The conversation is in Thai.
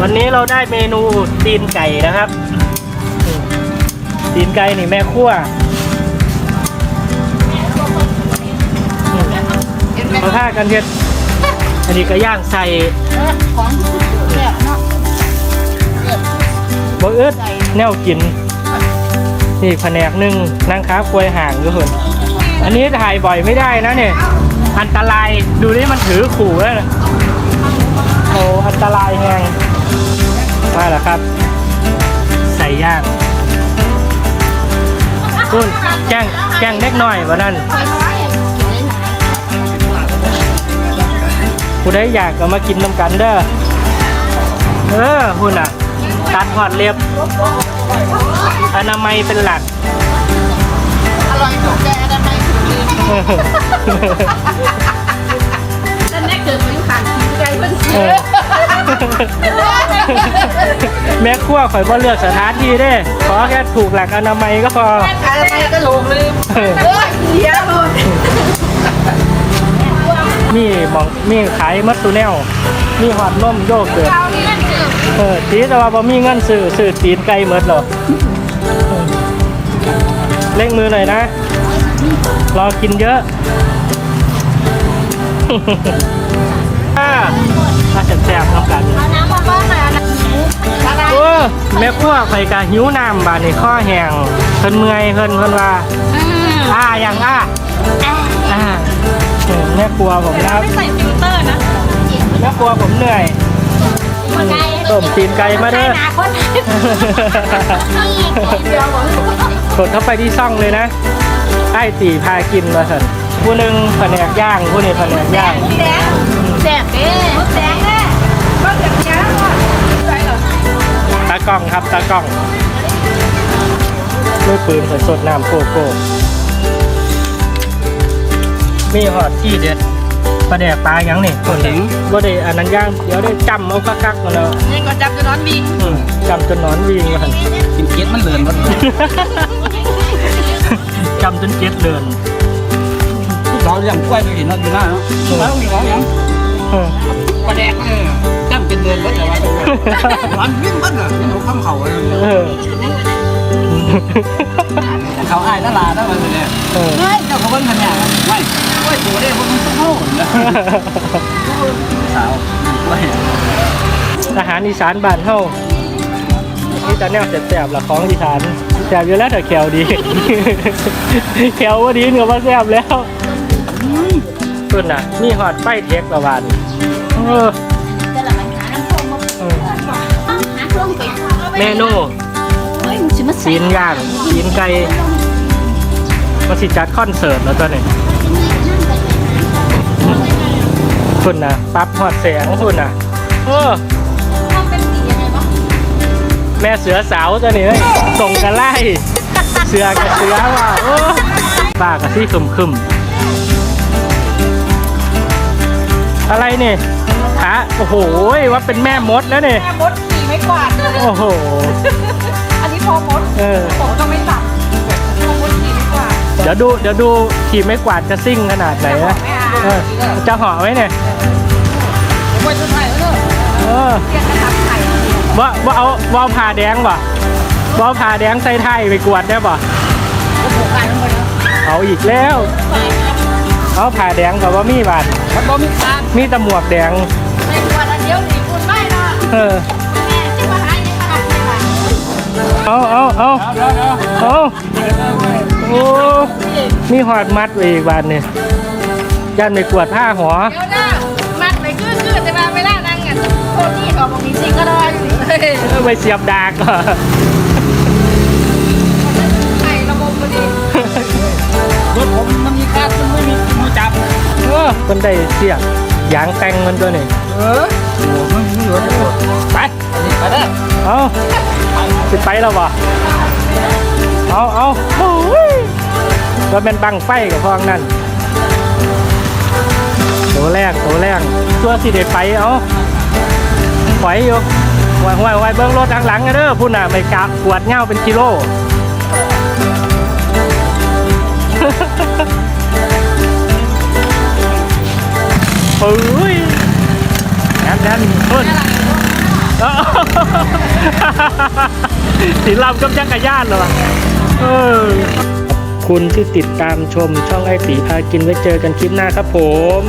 วันนี้เราได้เมนูตีนไก่นะครับ ตีนไก่นี่แม่ครัวมาท่ากันเฮ็ดอันนี้ก็ย่างใส่ของแบบเนาะบ่อึดแนวกินนี่แผนกหนึ่งนางค้ากล้วยห่างอยู่หุ่นอันนี้ถ่ายบ่อยไม่ได้นะเนี่ยอันตรายดูนี่มันถือขู่แล้วนะโอ้อันตรายแฮง มาแล้วครับ ใส่ย่างคุณแกงแกงเล็กน้อยวันนั้นผู้ใดอยากก็มากินน้ำกันเด้อเออคุณอะ ตัดหอดเรียบอนามัยเป็นหลัก อร่อยถูกใจอนามัยถูกดีนั่นแน่เกิดมาอยู่ข้างกินไก่เพิ่นเอซื้ออ แม่ครัวข่อยบ่เลือกสถานที่เด้ขอแค่ถูกหลักอนามัยก็พออนามัยก็หลงลืมเออเอ้ยเสียหมดมีหมองมีขายมัตตูแนวมีหอดนมโยเกิร์ตเรานี่นั่นคือเออตีแต่ว่าบ่มีเงินซื้อซื้อตีนไก่เมดหรอกเออเร่งมือหน่อยนะ รอกินเยอะอ่าถ้าแซ่บๆน้ำกันเอาน้ำมาบ้า แม่ครัวไฟกะหิวน้ำบาดนี่ข้อแห้งเพิ่นเมื่อยเพิ่นเพิ่นว่าอืมอ้าอย่างอ้าอ่าเออแม่ครัวผมนะครับไม่ใส่ฟิลเตอร์นะแม่ครัวผมเหนื่อยต้มตีนไก่มาเด้อหนาคนเดียวหมดกดเข้าไปที่ช่องเลยนะไอ้ตีพากินมาสันผู้หนึ่งแผนกย่างผู้นี้แผนกย่างแดงแดงเด้แดงแน่ ตากล้องครับตากล้องด้วยปืนสดๆน้ำโกโก้มีหอดที่เด็ดปลาแดกปลาหยังนี่คนหนึ่งบ่ได้อันนั้นย่างเดี๋ยวได้จำเอาคักๆมาแล้วนี่ก็จับจะนอนบิงอืมจำจนนอนวิ่งมาหันกินเกี๊ยดมันเลือนมันจำจนเจ็ดเดินเราอย่างกล้วยไปเห็นเราอยู่หน้าเนาะแล้วมีของอย่างเออปลาแดกเลย จ้ำเป็นเดือวะร้านวิ่งมันอะเป็นหัวข้ามเขาเลยเออเขาอายตลาดแล้วมันเนี่ยเออเฮ้ยเจ้าเขาเบิ้งขนาดไม่กล้วยตัวเด้พวกมันต้องโง่สาวกล้วยอาหารอีสานบ้านเฮานี่ตาแนวแสบๆหละของอีสานแสบอยู่แล้วแต่แขวดีแขวว่าดีเหนือว่าแสบแล้วตุนน่ะ มีหอดไฟเทคประวานเออ เมนูเฮ้ยมันชิมาสีนย่างสีนไก่มาสิจัดคอนเสิร์ตแล้วตัวนี้คุณน่ะปรั๊บหอดแสงคุณน่ะเออทำเป็นสียังไงบ้างแม่เสือสาวตัวนี้เฮ้ยส่งกันไล่เสือกับเสือว่าโอ้ปากกับที่คึมคึมๆอะไรนี่ขาโอ้โหว่าเป็นแม่มดแล้วนี่แม่มดขี่ไม่กวาดเลยโอ้โห ดเดี๋ยวดูเดี๋ยวดูขี่ไม่กวาดจะซิ่งขนาดไหนนะเออจะห่อไว้เนี่ยกล้วยชุดไทยแล้วเออเรียกกระทับไข่ว่าว่าเอาว่าเอาผ่าแดงป่ะว่าเอาผ่าแดงใส่ไทยไปกวดได้ป่ะก็ผูกกันทั้งหมดแล้วเอาอีกแล้วเอาผ่าแดงกับว่ามีบาดมันบ่มีการมีแตะหมวกแดงไม่กวาดอันเดียวหนีคุณไม่นะเออแเอาเอาเอาเดี๋ยวเดี๋ยวเอาโอ้มีหอดมัดไว้อีกบาทเนี่ยยันไปกวดผ้าหัวเดี๋ยวนะมันไปคือคือแต่มาไม่ได้นั่งกันโคตรนี่เขาบอกมีจริงก็ได้เฮ้ยเออไปเสียบดากก่อนไข่ระบบพอดีรถผมมันมีการมันไม่มีมือจับเออคนได้เสียบยางแต่งมันตัวนี่เออโอ้มันมีรถไปนี่ไปเด้อเอา สิไปแล้ววะเอาเอาโอ้ยว่าเป็นบังไฟกับพองนั่นตัวแรกตัวแรกตัวสิเด็ดไปเอาไหวอยู่ไหวไหวไหวเบิ้งรถทางหลังเด้อพุ่นน่ะไม่กะปวดเง่าเป็นกิโลเฮ้ยแดนแดนพุ่น สีลำกับจักระยานเหรอเออคุณที่ติดตามชมช่องไอตีพากินไว้เจอกันคลิปหน้าครับผม